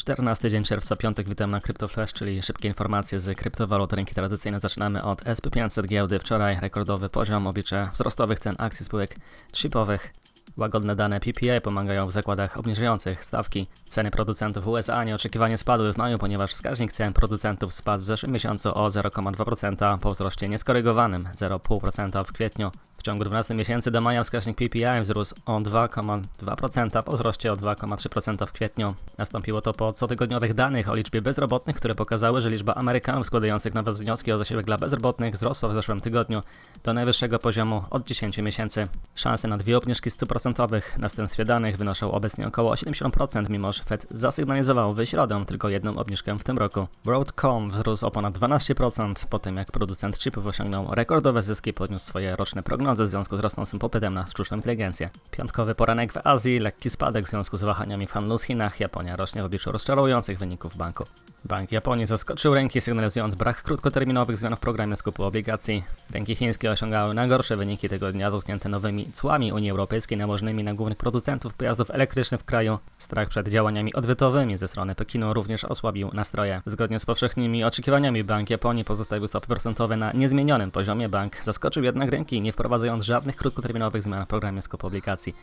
14 dzień czerwca, piątek, witam na CryptoFlash, czyli szybkie informacje z kryptowalut rynki tradycyjne. Zaczynamy od SP500 giełdy. Wczoraj rekordowy poziom, oblicze wzrostowych cen akcji spółek chipowych. Łagodne dane PPA pomagają w zakładach obniżających stawki. Ceny producentów USA nieoczekiwanie spadły w maju, ponieważ wskaźnik cen producentów spadł w zeszłym miesiącu o 0,2% po wzroście nieskorygowanym 0,5% w kwietniu. W ciągu 12 miesięcy do maja wskaźnik PPI wzrósł o 2,2% po wzroście o 2,3% w kwietniu. Nastąpiło to po cotygodniowych danych o liczbie bezrobotnych, które pokazały, że liczba Amerykanów składających nowe wnioski o zasiłek dla bezrobotnych wzrosła w zeszłym tygodniu do najwyższego poziomu od 10 miesięcy. Szanse na dwie obniżki stóp procentowych w następstwie danych wynoszą obecnie około 70%, mimo że Fed zasygnalizował w środę tylko jedną obniżkę w tym roku. Broadcom wzrósł o ponad 12% po tym, jak producent chipów osiągnął rekordowe zyski, podniósł swoje roczne prognozy w związku z rosnącym popytem na sztuczną inteligencję. Piątkowy poranek w Azji, lekki spadek w związku z wahaniami w handlu z Chinach. Japonia rośnie w obliczu rozczarowujących wyników banku. Bank Japonii zaskoczył rynki, sygnalizując brak krótkoterminowych zmian w programie skupu obligacji. Rynki chińskie osiągały najgorsze wyniki tego dnia, dotknięte nowymi cłami Unii Europejskiej nałożonymi na głównych producentów pojazdów elektrycznych w kraju. Strach przed działaniami odwytowymi ze strony Pekinu również osłabił nastroje. Zgodnie z powszechnymi oczekiwaniami Bank Japonii pozostawił stopy procentowe na niezmienionym poziomie. Bank zaskoczył jednak rynki, nie wprowadzając żadnych krótkoterminowych zmian w programie skupu obligacji.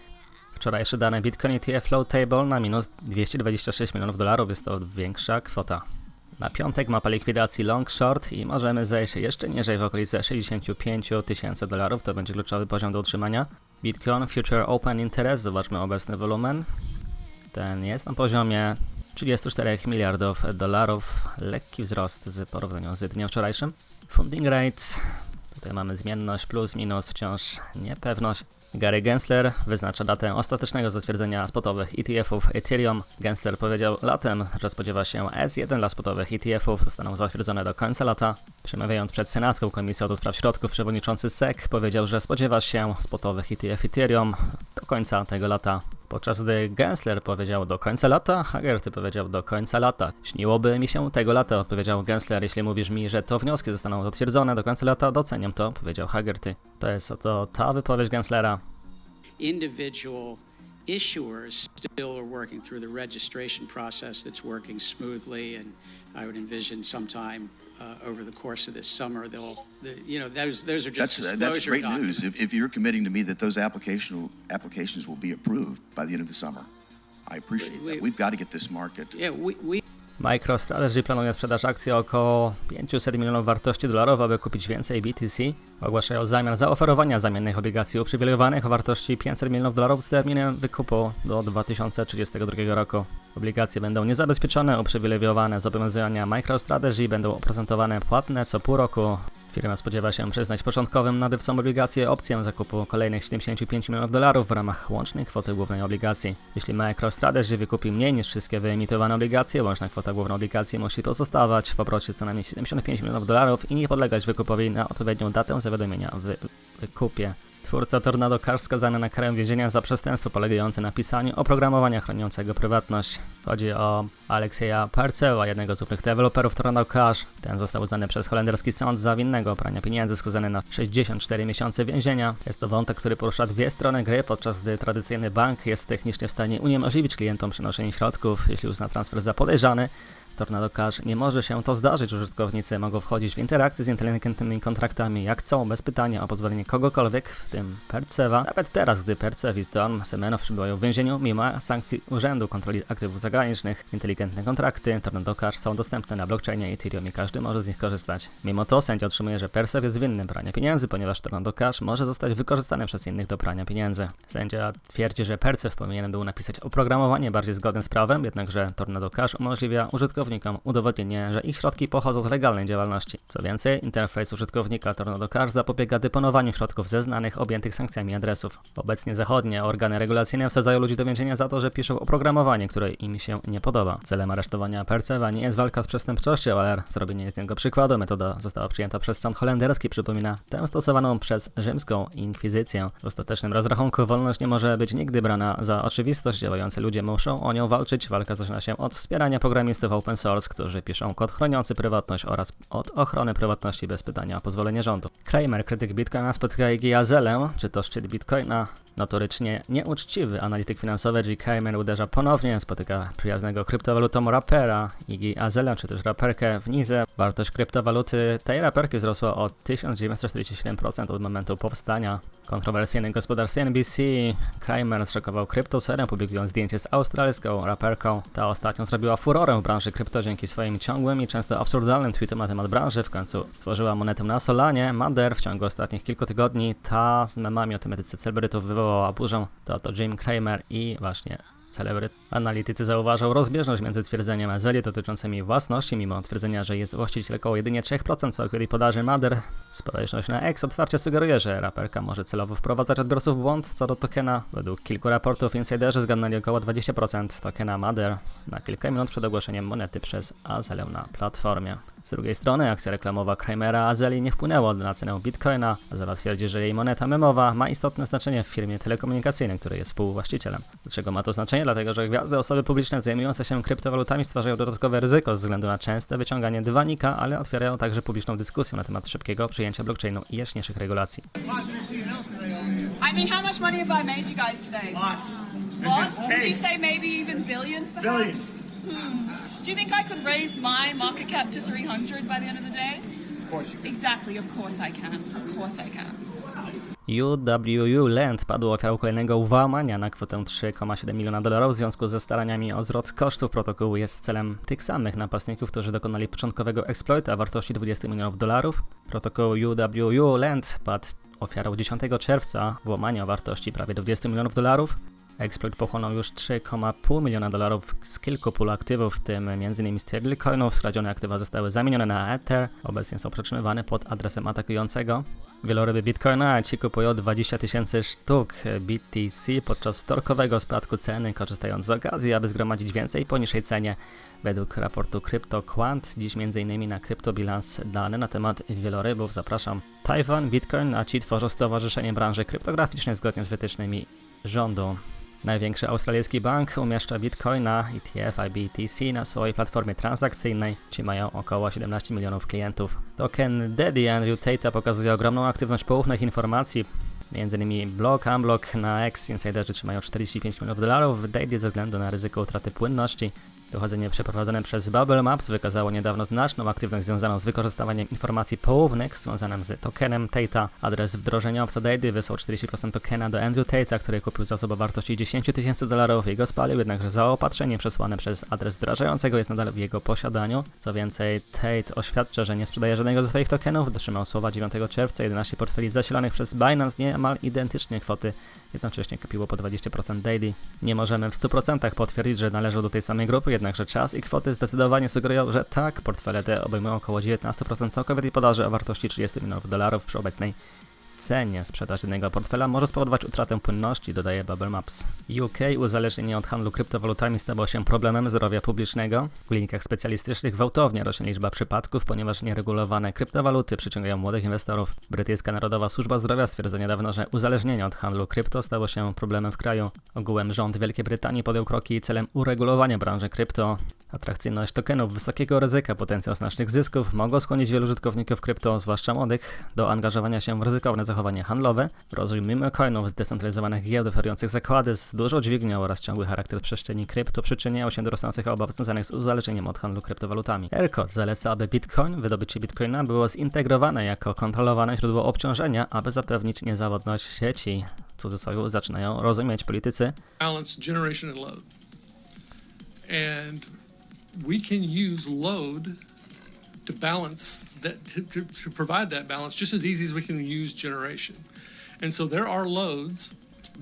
Wczorajsze dane Bitcoin ETF Flow Table na minus 226 milionów dolarów jest to większa kwota. Na piątek mapa likwidacji long short i możemy zejść jeszcze niżej w okolice 65 tysięcy dolarów. To będzie kluczowy poziom do utrzymania. Bitcoin Future Open Interest, zobaczmy obecny wolumen. Ten jest na poziomie 34 miliardów dolarów. Lekki wzrost z porównaniu z dniem wczorajszym. Funding rate, tutaj mamy zmienność plus minus, wciąż niepewność. Gary Gensler wyznacza datę ostatecznego zatwierdzenia spotowych ETF-ów Ethereum. Gensler powiedział latem, że spodziewa się S1 dla spotowych ETF-ów zostaną zatwierdzone do końca lata. Przemawiając przed Senacką Komisją do Spraw Środków, przewodniczący SEC powiedział, że spodziewa się spotowych ETF Ethereum do końca tego lata. Podczas gdy Gensler powiedział do końca lata, Hagerty powiedział do końca lata. Śniłoby mi się tego lata, odpowiedział Gensler. Jeśli mówisz mi, że to wnioski zostaną zatwierdzone do końca lata, doceniam to, powiedział Hagerty. To jest oto ta wypowiedź Genslera. Individual issuers still are working through the registration process that's working smoothly, and I would envision sometime uh, over the course of this summer they'll, the, you know, those those are just That's, disclosure that's great documents. news. If, if you're committing to me that those application, applications will be approved by the end of the summer, I appreciate We- that. We've got to get this market. Yeah, we, we MicroStrategy planuje sprzedaż akcji około 500 milionów wartości dolarów, aby kupić więcej BTC. Ogłaszają zamiar zaoferowania zamiennych obligacji uprzywilejowanych o wartości 500 milionów dolarów z terminem wykupu do 2032 roku. Obligacje będą niezabezpieczone, uprzywilejowane zobowiązania MicroStrategy będą oprocentowane płatne co pół roku. Firma spodziewa się przyznać początkowym nabywcom obligacji opcję zakupu kolejnych 75 milionów dolarów w ramach łącznej kwoty głównej obligacji. Jeśli MicroStrategy wykupi mniej niż wszystkie wyemitowane obligacje, łączna kwota głównej obligacji musi pozostawać w obrocie co najmniej 75 milionów dolarów i nie podlegać wykupowi na odpowiednią datę zawiadomienia wy wykupie. Twórca Tornado Cash skazany na karę więzienia za przestępstwo polegające na pisaniu oprogramowania chroniącego prywatność. Chodzi o Aleksieja Parceła, jednego z głównych deweloperów Tornado Cash. Ten został uznany przez holenderski sąd za winnego prania pieniędzy, skazany na 64 miesiące więzienia. Jest to wątek, który porusza dwie strony gry, podczas gdy tradycyjny bank jest technicznie w stanie uniemożliwić klientom przenoszenie środków, jeśli uzna transfer za podejrzany. Tornado Cash nie może się to zdarzyć. Użytkownicy mogą wchodzić w interakcję z inteligentnymi kontraktami jak chcą, bez pytania o pozwolenie kogokolwiek, w tym Percewa. Nawet teraz, gdy Percev i Storm Semenow przebywają w więzieniu, mimo sankcji Urzędu Kontroli Aktywów Zagranicznych, inteligentne kontrakty Tornado Cash są dostępne na blockchainie Ethereum i każdy może z nich korzystać. Mimo to sędzia otrzymuje, że Percev jest winny prania pieniędzy, ponieważ Tornado Cash może zostać wykorzystany przez innych do prania pieniędzy. Sędzia twierdzi, że Percev powinien był napisać oprogramowanie bardziej zgodne z prawem, jednakże Tornado Cash umożliwia użytkownikom udowodnienie, że ich środki pochodzą z legalnej działalności. Co więcej, interfejs użytkownika Tornado Cash zapobiega deponowaniu środków ze znanych objętych sankcjami adresów. Obecnie zachodnie organy regulacyjne wsadzają ludzi do więzienia za to, że piszą oprogramowanie, które im się nie podoba. Celem aresztowania Percewa nie jest walka z przestępczością, ale zrobienie z niego przykładu. Metoda została przyjęta przez sąd holenderski, przypomina tę stosowaną przez rzymską inkwizycję. W ostatecznym rozrachunku wolność nie może być nigdy brana za oczywistość. Działający ludzie muszą o nią walczyć. Walka zaczyna się od wspierania programistów open source, którzy piszą kod chroniący prywatność oraz od ochrony prywatności bez pytania o pozwolenie rządu. Kramer, krytyk Bitcoina, spotyka Iggy Azelę, czy to szczyt Bitcoina, Notorycznie nieuczciwy analityk finansowy G. Kramer uderza ponownie, spotyka przyjaznego kryptowalutą rapera Iggy Azalea, czy też raperkę w Nizę. Wartość kryptowaluty tej raperki wzrosła o 1947% od momentu powstania. Kontrowersyjny gospodarstwo NBC Kramer zszokował kryptosferę, publikując zdjęcie z australijską raperką. Ta ostatnio zrobiła furorę w branży krypto dzięki swoim ciągłym i często absurdalnym tweetom na temat branży. W końcu stworzyła monetę na Solanie. Mader w ciągu ostatnich kilku tygodni ta z memami o tematyce celebrytów wywołała burzę. To to Jim Kramer i właśnie celebryt. Analitycy zauważą rozbieżność między twierdzeniem Azeli dotyczącymi własności, mimo twierdzenia, że jest właścicielką jedynie 3% całkowitej podaży Mader. Społeczność na X otwarcie sugeruje, że raperka może celowo wprowadzać odbiorców w błąd co do tokena. Według kilku raportów insiderzy zgadnęli około 20% tokena Mader na kilka minut przed ogłoszeniem monety przez Azelę na platformie. Z drugiej strony akcja reklamowa Kramera Azeli nie wpłynęła na cenę Bitcoina. Azela twierdzi, że jej moneta memowa ma istotne znaczenie w firmie telekomunikacyjnej, której jest współwłaścicielem. Dlaczego ma to znaczenie? Dlatego, że gwiazdy osoby publiczne zajmujące się kryptowalutami stwarzają dodatkowe ryzyko ze względu na częste wyciąganie dywanika, ale otwierają także publiczną dyskusję na temat szybkiego przyjęcia blockchainu i jaśniejszych regulacji. I mean, how much money have I made you guys today? Lots. Lots? Would you say maybe even billions? perhaps? billions. Do you think I could raise my market cap to 300 by the end of the day? Of course you can. Exactly, of course I can. Of course I can. UWU Land padło ofiarą kolejnego włamania na kwotę 3,7 miliona dolarów w związku ze staraniami o zwrot kosztów protokołu jest celem tych samych napastników, którzy dokonali początkowego exploita wartości 20 milionów dolarów. Protokół UWU Land padł ofiarą 10 czerwca włamania o wartości prawie 20 milionów dolarów. Exploit pochłonął już 3,5 miliona dolarów z kilku pól aktywów, w tym m.in. stablecoinów. Skradzione aktywa zostały zamienione na Ether. Obecnie są przetrzymywane pod adresem atakującego. Wieloryby Bitcoina ci kupują 20 tysięcy sztuk BTC podczas wtorkowego spadku ceny, korzystając z okazji, aby zgromadzić więcej po niższej cenie. Według raportu CryptoQuant, dziś m.in. na CryptoBilans dane na temat wielorybów zapraszam. Taiwan Bitcoin, a ci tworzą Stowarzyszenie Branży Kryptograficznej zgodnie z wytycznymi rządu. Największy australijski bank umieszcza bitcoina ETF IBTC na swojej platformie transakcyjnej. Ci mają około 17 milionów klientów. Token Daddy Andrew Tate pokazuje ogromną aktywność poufnych informacji. Innymi blog, unblock na X insiderzy trzymają 45 milionów dolarów w Daddy ze względu na ryzyko utraty płynności. Dochodzenie przeprowadzone przez Bubble Maps wykazało niedawno znaczną aktywność związaną z wykorzystywaniem informacji poufnych związanym z tokenem Tate'a. Adres wdrożeniowca Dady wysłał 40% tokena do Andrew Tate'a, który kupił zasob o wartości 10 tysięcy dolarów i go spalił, jednakże zaopatrzenie przesłane przez adres wdrażającego jest nadal w jego posiadaniu. Co więcej, Tate oświadcza, że nie sprzedaje żadnego ze swoich tokenów. Dotrzymał słowa 9 czerwca 11 portfeli zasilanych przez Binance niemal identycznie kwoty, jednocześnie kupiło po 20% Daily. Nie możemy w 100% potwierdzić, że należą do tej samej grupy, jednakże czas i kwoty zdecydowanie sugerują, że tak, portfele te obejmują około 19% całkowitej podaży o wartości 30 milionów dolarów przy obecnej cenie. Sprzedaż jednego portfela może spowodować utratę płynności, dodaje Bubble Maps. UK uzależnienie od handlu kryptowalutami stało się problemem zdrowia publicznego. W klinikach specjalistycznych gwałtownie rośnie liczba przypadków, ponieważ nieregulowane kryptowaluty przyciągają młodych inwestorów. Brytyjska Narodowa Służba Zdrowia stwierdza niedawno, że uzależnienie od handlu krypto stało się problemem w kraju. Ogółem rząd Wielkiej Brytanii podjął kroki celem uregulowania branży krypto. Atrakcyjność tokenów wysokiego ryzyka, potencjał znacznych zysków mogą skłonić wielu użytkowników krypto, zwłaszcza młodych, do angażowania się w ryzykowne zachowania handlowe. Rozwój mimocoinów, zdecentralizowanych giełd oferujących zakłady z dużą dźwignią oraz ciągły charakter przestrzeni krypto przyczyniają się do rosnących obaw związanych z uzależnieniem od handlu kryptowalutami. ERCOT zaleca, aby Bitcoin, wydobycie Bitcoina było zintegrowane jako kontrolowane źródło obciążenia, aby zapewnić niezawodność sieci. W cudzysłowie zaczynają rozumieć politycy, balance generation and load. And we can use load to balance that, to, to, provide that balance just as easy as we can use generation. And so there are loads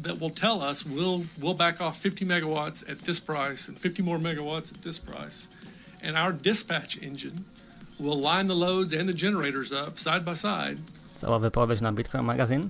that will tell us we'll, we'll back off 50 megawatts at this price and 50 more megawatts at this price. And our dispatch engine will line the loads and the generators up side by side Cała wypowiedź na Bitcoin Magazine.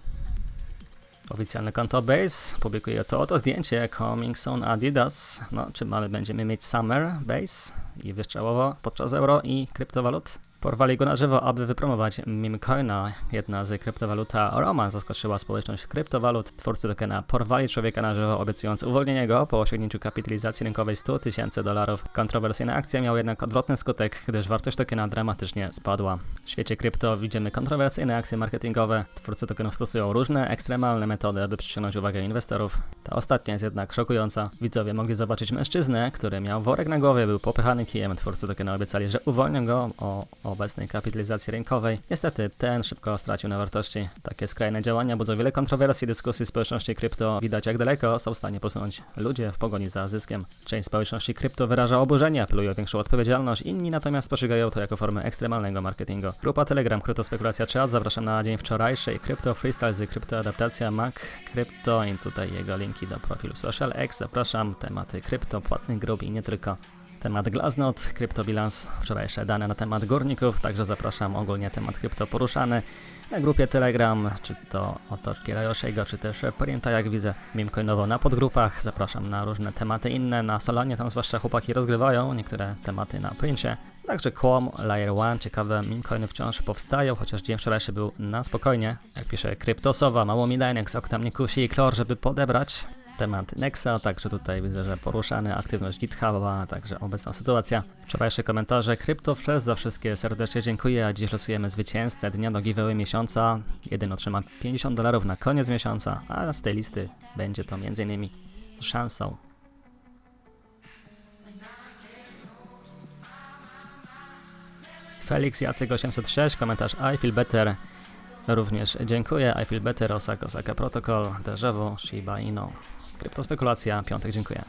Oficjalne konto Base publikuje to oto zdjęcie Coming Soon Adidas. No, czy mamy będziemy mieć Summer Base i wystrzałowo podczas euro i kryptowalut? Porwali go na żywo, aby wypromować memecoina. Jedna z kryptowaluta Roma zaskoczyła społeczność kryptowalut. Twórcy tokena porwali człowieka na żywo, obiecując uwolnienie go po osiągnięciu kapitalizacji rynkowej 100 tysięcy dolarów. Kontrowersyjna akcja miała jednak odwrotny skutek, gdyż wartość tokena dramatycznie spadła. W świecie krypto widzimy kontrowersyjne akcje marketingowe. Twórcy tokenów stosują różne ekstremalne metody, aby przyciągnąć uwagę inwestorów. Ta ostatnia jest jednak szokująca. Widzowie mogli zobaczyć mężczyznę, który miał worek na głowie, był popychany kijem. Twórcy tokena obiecali, że uwolnią go o obecnej kapitalizacji rynkowej. Niestety ten szybko stracił na wartości. Takie skrajne działania budzą wiele kontrowersji, dyskusji społeczności krypto. Widać jak daleko są w stanie posunąć ludzie w pogoni za zyskiem. Część społeczności krypto wyraża oburzenie, apeluje o większą odpowiedzialność, inni natomiast postrzegają to jako formę ekstremalnego marketingu. Grupa Telegram, Kryptospekulacja Chat, zapraszam na dzień wczorajszy, Krypto Freestyle z kryptoadaptacja Mac Krypto i tutaj jego linki do profilu Social X. Zapraszam, tematy krypto, płatnych grup i nie tylko. Temat Glaznot, kryptobilans, wczorajsze dane na temat górników, także zapraszam ogólnie temat krypto poruszany na grupie Telegram, czy to otoczki Rajoshiego, czy też Porienta, jak widzę, memecoinowo na podgrupach, zapraszam na różne tematy inne, na Solonie tam zwłaszcza chłopaki rozgrywają niektóre tematy na Princie, także Quom, Layer One, ciekawe memecoiny wciąż powstają, chociaż dzień wczorajszy był na spokojnie, jak pisze Kryptosowa, mało mi Dynex, ok tam kusi i Klor, żeby podebrać, temat Nexa, także tutaj widzę, że poruszany, aktywność GitHuba, także obecna sytuacja. Wczorajsze komentarze CryptoFlash za wszystkie serdecznie dziękuję, a dziś losujemy zwycięzcę dnia do giveaway miesiąca. Jeden otrzyma 50 dolarów na koniec miesiąca, a z tej listy będzie to m.in. z szansą Felix Jacek 806, komentarz I feel better. Również dziękuję. I feel better, Osaka, Osaka Protocol, Deja Vu, Shiba Inu. Kryptospekulacja, piątek, dziękuję.